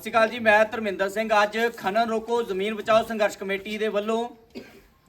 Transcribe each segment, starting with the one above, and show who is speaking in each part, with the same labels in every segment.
Speaker 1: ਸਤਿ ਸ਼੍ਰੀ ਅਕਾਲ ਜੀ, ਮੈਂ ਧਰਮਿੰਦਰ ਸਿੰਘ। ਅੱਜ ਖਨਨ ਰੋਕੋ, ਜ਼ਮੀਨ ਬਚਾਓ ਸੰਘਰਸ਼ ਕਮੇਟੀ ਦੇ ਵੱਲੋਂ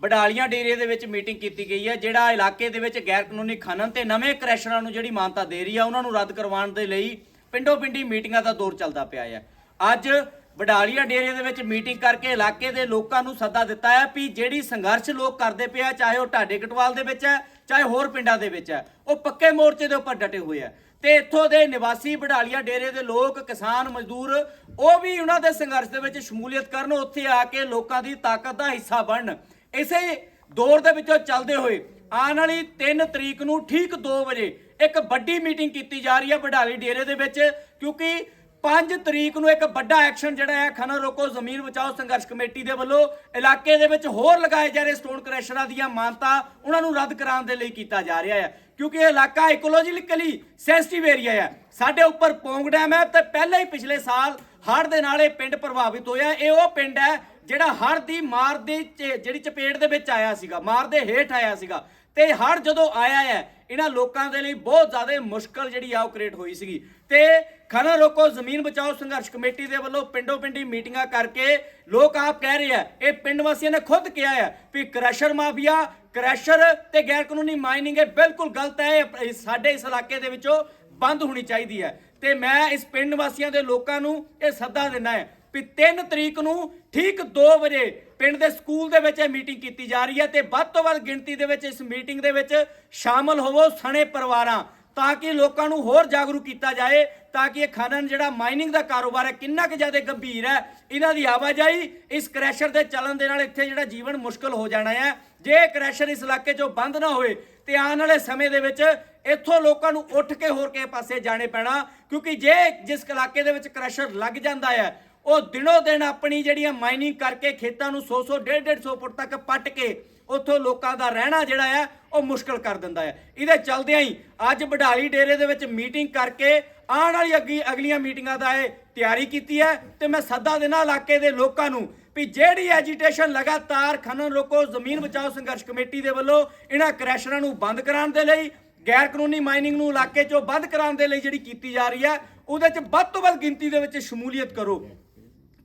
Speaker 1: ਬਡਾਲੀਆਂ ਡੇਰੇ ਦੇ ਵਿੱਚ ਮੀਟਿੰਗ ਕੀਤੀ ਗਈ ਹੈ, ਜਿਹੜਾ ਇਲਾਕੇ ਦੇ ਵਿੱਚ ਗੈਰ ਕਾਨੂੰਨੀ ਖਨਨ ਤੇ ਨਵੇਂ ਕ੍ਰੈਸ਼ਰਾਂ ਨੂੰ ਜਿਹੜੀ ਮਾਨਤਾ ਦੇ ਰਹੀ ਆ, ਉਹਨਾਂ ਨੂੰ ਰੱਦ ਕਰਵਾਉਣ ਦੇ ਲਈ ਪਿੰਡੋ ਪਿੰਡੀ ਮੀਟਿੰਗਾਂ ਦਾ ਦੌਰ ਚੱਲਦਾ ਪਿਆ ਹੈ। ਅੱਜ ਬਡਾਲੀਆਂ ਡੇਰੇ ਦੇ ਵਿੱਚ ਮੀਟਿੰਗ ਕਰਕੇ ਇਲਾਕੇ ਦੇ ਲੋਕਾਂ ਨੂੰ ਸੱਦਾ ਦਿੱਤਾ ਹੈ ਵੀ ਜਿਹੜੀ ਸੰਘਰਸ਼ ਲੋਕ ਕਰਦੇ ਪਏ ਆ, ਚਾਹੇ ਉਹ ਢਾਡੇ ਕਟਵਾਲ ਦੇ ਵਿੱਚ ਹੈ, ਚਾਹੇ ਹੋਰ ਪਿੰਡਾਂ ਦੇ ਵਿੱਚ ਹੈ, ਉਹ ਪੱਕੇ ਮੋਰਚੇ ਦੇ ਉੱਪਰ ਡਟੇ ਹੋਏ ਆ ਤੇ ਇੱਥੋਂ ਦੇ ਨਿਵਾਸੀ ਬਡਾਲੀਆ ਡੇਰੇ ਦੇ ਲੋਕ, ਕਿਸਾਨ, ਮਜ਼ਦੂਰ, ਉਹ ਵੀ ਉਹਨਾਂ ਦੇ ਸੰਘਰਸ਼ ਦੇ ਵਿੱਚ ਸ਼ਮੂਲੀਅਤ ਕਰਨ, ਉੱਥੇ ਆ ਕੇ ਲੋਕਾਂ ਦੀ ਤਾਕਤ ਦਾ ਹਿੱਸਾ ਬਣਨ। ਇਸੇ ਦੌਰ ਦੇ ਵਿੱਚੋਂ ਚੱਲਦੇ ਹੋਏ ਆਉਣ ਵਾਲੀ 3 ਤਰੀਕ ਨੂੰ ਠੀਕ 2 ਵਜੇ ਇੱਕ ਵੱਡੀ ਮੀਟਿੰਗ ਕੀਤੀ ਜਾ ਰਹੀ ਹੈ ਬਡਾਲੀ ਡੇਰੇ ਦੇ ਵਿੱਚ, ਕਿਉਂਕਿ 5 ਤਰੀਕ ਨੂੰ ਇੱਕ ਵੱਡਾ ਐਕਸ਼ਨ ਜਿਹੜਾ ਹੈ ਖਨਨ ਰੋਕੋ, ਜ਼ਮੀਨ ਬਚਾਓ ਸੰਘਰਸ਼ ਕਮੇਟੀ ਦੇ ਵੱਲੋਂ ਇਲਾਕੇ ਦੇ ਵਿੱਚ ਹੋਰ ਲਗਾਏ ਜਾ ਰਹੇ ਸਟੋਨ ਕ੍ਰੈਸ਼ਰਾਂ ਦੀਆਂ ਮਾਨਤਾ ਉਹਨਾਂ ਨੂੰ ਰੱਦ ਕਰਾਉਣ ਦੇ ਲਈ ਕੀਤਾ ਜਾ ਰਿਹਾ ਹੈ। ਕਿਉਂਕਿ ਇਹ ਇਲਾਕਾ ਇਕੋਲੋਜੀਕਲੀ ਸੈਂਸਿਟਿਵ ਏਰੀਆ ਹੈ। ਸਾਡੇ ਉੱਪਰ ਪੌਂਗ ਡੈਮ ਹੈ ਤੇ ਪਹਿਲਾਂ ਹੀ ਪਿਛਲੇ ਸਾਲ ਹੜ੍ਹ ਦੇ ਨਾਲ ਇਹ ਪਿੰਡ ਪ੍ਰਭਾਵਿਤ ਹੋਇਆ। ਇਹ ਉਹ ਪਿੰਡ ਹੈ ਜਿਹੜਾ ਹੜ੍ਹ ਦੀ ਮਾਰ ਦੀ ਚ- ਜਿਹੜੀ ਚਪੇਟ ਦੇ ਵਿੱਚ ਆਇਆ ਸੀਗਾ, ਮਾਰ ਦੇ ਹੇਠ ਆਇਆ ਸੀਗਾ। ਤੇ ਹੜ੍ਹ ਜਦੋਂ ਆਇਆ ਹੈ, ਇਹਨਾਂ ਲੋਕਾਂ ਦੇ ਲਈ ਬਹੁਤ ਜ਼ਿਆਦਾ ਮੁਸ਼ਕਲ ਜਿਹੜੀ ਆ ਉਹ ਕ੍ਰੀਏਟ ਹੋਈ ਸੀਗੀ। ਤੇ ਖਨਨ ਰੋਕੋ, ਜ਼ਮੀਨ ਬਚਾਓ ਸੰਘਰਸ਼ ਕਮੇਟੀ ਦੇ ਵੱਲੋਂ ਪਿੰਡੋ ਪਿੰਡੀ ਮੀਟਿੰਗਾਂ ਕਰਕੇ ਲੋਕ ਆਪ ਕਹਿ ਰਹੇ ਆ, ਇਹ ਪਿੰਡ ਵਾਸੀਆਂ ਨੇ ਖੁਦ ਕਿਹਾ ਹੈ ਵੀ ਕ੍ਰੈਸ਼ਰ ਮਾਫੀਆ, ਕ੍ਰੈਸ਼ਰ ਤੇ ਗੈਰ ਕਾਨੂੰਨੀ ਮਾਈਨਿੰਗ ਇਹ ਬਿਲਕੁਲ ਗਲਤ ਹੈ, ਇਹ ਸਾਡੇ ਇਸ ਇਲਾਕੇ ਦੇ ਵਿੱਚੋਂ ਬੰਦ ਹੋਣੀ ਚਾਹੀਦੀ ਹੈ। ਤੇ ਮੈਂ ਇਸ ਪਿੰਡ ਵਾਸੀਆਂ ਦੇ ਲੋਕਾਂ ਨੂੰ ਇਹ ਸੱਦਾ ਦਿੰਦਾ ਹੈ ਵੀ 3 ਤਰੀਕ ਨੂੰ ਠੀਕ 2 ਵਜੇ ਪਿੰਡ ਦੇ ਸਕੂਲ ਦੇ ਵਿੱਚ ਇਹ ਮੀਟਿੰਗ ਕੀਤੀ ਜਾ ਰਹੀ ਹੈ ਤੇ ਵੱਧ ਤੋਂ ਵੱਧ ਗਿਣਤੀ ਦੇ ਵਿੱਚ ਇਸ ਮੀਟਿੰਗ ਦੇ ਵਿੱਚ ਸ਼ਾਮਲ ਹੋਵੋ ਸਣੇ ਪਰਿਵਾਰਾਂ, ਤਾਂ ਕਿ ਲੋਕਾਂ ਨੂੰ ਹੋਰ ਜਾਗਰੂਕ ਕੀਤਾ ਜਾਏ, ਤਾਂ ਕਿ ਇਹ ਖਨਨ ਜਿਹੜਾ ਮਾਈਨਿੰਗ ਦਾ ਕਾਰੋਬਾਰ ਹੈ ਕਿੰਨਾ ਕੁ ਜ਼ਿਆਦਾ ਗੰਭੀਰ ਹੈ, ਇਹਨਾਂ ਦੀ ਆਵਾਜਾਈ ਇਸ ਕ੍ਰੈਸ਼ਰ ਦੇ ਚੱਲਣ ਦੇ ਨਾਲ ਇੱਥੇ ਜਿਹੜਾ ਜੀਵਨ ਮੁਸ਼ਕਲ ਹੋ ਜਾਣਾ ਹੈ। ਜੇ ਇਹ ਕ੍ਰੈਸ਼ਰ ਇਸ ਇਲਾਕੇ 'ਚੋਂ ਬੰਦ ਨਾ ਹੋਏ ਤੇ ਆਉਣ ਵਾਲੇ ਸਮੇਂ ਦੇ ਵਿੱਚ ਇੱਥੋਂ ਲੋਕਾਂ ਨੂੰ ਉੱਠ ਕੇ ਹੋਰ ਕਿਸੇ ਪਾਸੇ ਜਾਣੇ ਪੈਣਾ, ਕਿਉਂਕਿ ਜੇ ਜਿਸ ਇਲਾਕੇ ਦੇ ਵਿੱਚ ਕ੍ਰੈਸ਼ਰ ਲੱਗ ਜਾਂਦਾ ਹੈ ਉਹ ਦਿਨੋ ਦਿਨ ਆਪਣੀ ਜਿਹੜੀਆਂ ਮਾਈਨਿੰਗ ਕਰਕੇ ਖੇਤਾਂ ਨੂੰ 100 100 150 150 ਫੁੱਟ ਤੱਕ ਪੱਟ ਕੇ ਉੱਥੋਂ ਲੋਕਾਂ ਦਾ ਰਹਿਣਾ ਜਿਹੜਾ ਹੈ ਉਹ ਮੁਸ਼ਕਲ ਕਰ ਦਿੰਦਾ ਹੈ ਇਹਦੇ ਚਲਦਿਆਂ ਹੀ ਅੱਜ ਵਢਾਲੀ ਡੇਰੇ ਦੇ ਵਿੱਚ ਮੀਟਿੰਗ ਕਰਕੇ ਆਉਣ ਵਾਲੀ ਅੱਗੀ, ਅਗਲੀਆਂ ਮੀਟਿੰਗਾਂ ਦਾ ਇਹ ਤਿਆਰੀ ਕੀਤੀ ਹੈ ਤੇ ਮੈਂ ਸੱਦਾ ਦੇਣਾ ਇਲਾਕੇ ਦੇ ਲੋਕਾਂ ਨੂੰ ਵੀ ਜਿਹੜੀ ਐਜੀਟੇਸ਼ਨ ਲਗਾਤਾਰ ਖਨਨ ਰੋਕੋ, ਜ਼ਮੀਨ ਬਚਾਓ ਸੰਘਰਸ਼ ਕਮੇਟੀ ਦੇ ਵੱਲੋਂ ਇਹਨਾਂ ਕ੍ਰੈਸ਼ਰਾਂ ਨੂੰ ਬੰਦ ਕਰਾਉਣ ਦੇ ਲਈ, ਗੈਰ ਕਾਨੂੰਨੀ ਮਾਈਨਿੰਗ ਨੂੰ ਇਲਾਕੇ 'ਚੋਂ ਬੰਦ ਕਰਾਉਣ ਦੇ ਲਈ ਜਿਹੜੀ ਕੀਤੀ ਜਾ ਰਹੀ ਹੈ, ਉਹਦੇ 'ਚ ਵੱਧ ਤੋਂ ਵੱਧ ਗਿਣਤੀ ਦੇ ਵਿੱਚ ਸ਼ਮੂਲੀਅਤ ਕਰੋ।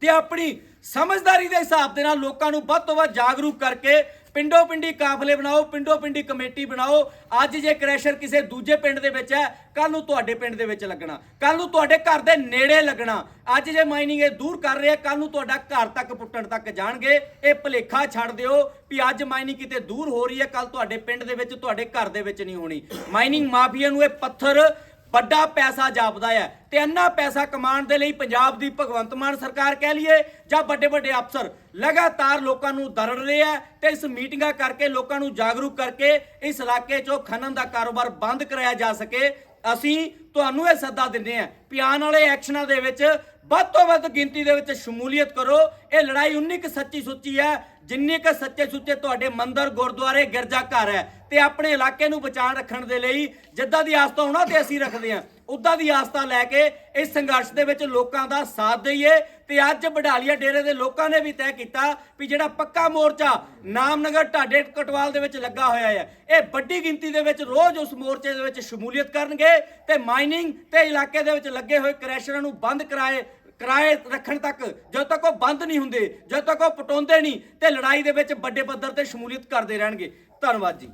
Speaker 1: ਤੇ ਆਪਣੀ ਸਮਝਦਾਰੀ ਦੇ ਹਿਸਾਬ ਦੇ ਨਾਲ ਲੋਕਾਂ ਨੂੰ ਵੱਧ ਤੋਂ ਵੱਧ ਜਾਗਰੂਕ ਕਰਕੇ ਪਿੰਡੋ ਪਿੰਡੀ ਕਾਫਲੇ ਬਣਾਓ, ਪਿੰਡੋ ਪਿੰਡੀ ਕਮੇਟੀ ਬਣਾਓ। ਅੱਜ ਜੇ ਕ੍ਰੈਸ਼ਰ ਕਿਸੇ ਦੂਜੇ ਪਿੰਡ ਦੇ ਵਿੱਚ ਹੈ ਕੱਲ ਨੂੰ ਤੁਹਾਡੇ ਪਿੰਡ ਦੇ ਵਿੱਚ ਲੱਗਣਾ। ਕੱਲ ਨੂੰ ਤੁਹਾਡੇ ਘਰ ਦੇ ਨੇੜੇ ਲੱਗਣਾ। ਅੱਜ ਜੇ ਮਾਈਨਿੰਗ ਇਹ ਦੂਰ ਕਰ ਰਹੇ ਆ ਕੱਲ ਨੂੰ ਤੁਹਾਡਾ ਘਰ ਤੱਕ ਪੁੱਟਣ ਤੱਕ ਜਾਣਗੇ। ਇਹ ਭਲੇਖਾ ਛੱਡ ਦਿਓ ਵੀ ਅੱਜ ਮਾਈਨਿੰਗ ਕਿਤੇ ਦੂਰ ਹੋ ਰਹੀ ਹੈ ਕੱਲ ਤੁਹਾਡੇ ਪਿੰਡ ਦੇ ਵਿੱਚ, ਤੁਹਾਡੇ ਘਰ ਦੇ ਵਿੱਚ ਨਹੀਂ ਹੋਣੀ। ਮਾਈਨਿੰਗ ਮਾਫੀਆ ਨੂੰ ਇਹ ਪੱਥਰ ਵੱਡਾ ਪੈਸਾ ਜਾਪਦਾ ਹੈ ਤੇ ਇੰਨਾ ਪੈਸਾ ਕਮਾਉਣ ਦੇ ਲਈ ਪੰਜਾਬ ਦੀ ਭਗਵੰਤ ਮਾਨ ਸਰਕਾਰ ਕਹਿ ਲਈਏ ਜਾਂ ਵੱਡੇ ਵੱਡੇ ਅਫਸਰ ਲਗਾਤਾਰ ਲੋਕਾਂ ਨੂੰ ਦਰੜ ਰਹੇ ਆ ਤੇ ਇਸ ਮੀਟਿੰਗਾਂ ਕਰਕੇ ਲੋਕਾਂ ਨੂੰ ਜਾਗਰੂਕ ਕਰਕੇ ਇਸ ਇਲਾਕੇ 'ਚੋਂ ਖਨਨ ਦਾ ਕਾਰੋਬਾਰ ਬੰਦ ਕਰਾਇਆ ਜਾ ਸਕੇ, ਅਸੀਂ ਤੁਹਾਨੂੰ ਇਹ ਸੱਦਾ ਦਿੰਦੇ ਆਂ ਵੀ ਆਉਣ ਵਾਲੇ ਐਕਸ਼ਨਾਂ ਦੇ ਵਿੱਚ ਵੱਧ ਤੋਂ ਵੱਧ ਗਿਣਤੀ ਦੇ ਵਿੱਚ ਸ਼ਮੂਲੀਅਤ ਕਰੋ। ਇਹ ਲੜਾਈ ਉਨੀ ਕੁ ਸੱਚੀ ਸੁੱਚੀ ਹੈ, ਜਿੰਨੇ ਕੁ ਸੱਚੇ ਸੁੱਚੇ ਤੁਹਾਡੇ ਮੰਦਰ ਗੁਰਦੁਆਰੇ ਗਿਰਜਾ ਘਰ ਹੈ ਤੇ ਆਪਣੇ ਇਲਾਕੇ ਨੂੰ ਬਚਾਣ ਰੱਖਣ ਦੇ ਲਈ, ਜਿੱਦਾਂ ਦੀ ਆਸਤਾ ਉਹਨਾਂ ਤੇ ਅਸੀਂ ਰੱਖਦੇ ਹਾਂ ਉਦਾਂ ਦੀ ਆਸਥਾ ਲੈ ਕੇ ਇਸ ਸੰਘਰਸ਼ ਦੇ ਵਿੱਚ ਲੋਕਾਂ ਦਾ ਸਾਥ ਦਈਏ ਤੇ ਅੱਜ ਬਡਾਲੀਆ ਡੇਰੇ ਦੇ ਲੋਕਾਂ ਨੇ ਵੀ ਤੈਅ ਕੀਤਾ ਵੀ ਜਿਹੜਾ ਪੱਕਾ ਮੋਰਚਾ ਨਾਮਨਗਰ ਢਾਡੇ ਕਟਵਾਲ ਦੇ ਵਿੱਚ ਲੱਗਾ ਹੋਇਆ ਹੈ, ਇਹ ਵੱਡੀ ਗਿਣਤੀ ਦੇ ਵਿੱਚ ਰੋਜ਼ ਉਸ ਮੋਰਚੇ ਦੇ ਵਿੱਚ ਸ਼ਮੂਲੀਅਤ ਕਰਨਗੇ ਤੇ ਮਾਈਨਿੰਗ ਤੇ ਇਲਾਕੇ ਦੇ ਵਿੱਚ ਲੱਗੇ ਹੋਏ ਕ੍ਰੈਸ਼ਰਾਂ ਨੂੰ ਬੰਦ ਕਰਾਏ, ਕਿਰਾਏ ਰੱਖਣ ਤੱਕ ਜਦੋਂ ਤੱਕ ਉਹ ਬੰਦ ਨਹੀਂ ਹੁੰਦੇ, ਜਦੋਂ ਤੱਕ ਉਹ ਪਟਾਉਂਦੇ ਨਹੀਂ ਤੇ ਲੜਾਈ ਦੇ ਵਿੱਚ ਵੱਡੇ ਪੱਧਰ ਤੇ ਸ਼ਮੂਲੀਅਤ ਕਰਦੇ ਰਹਿਣਗੇ। ਧੰਨਵਾਦ ਜੀ।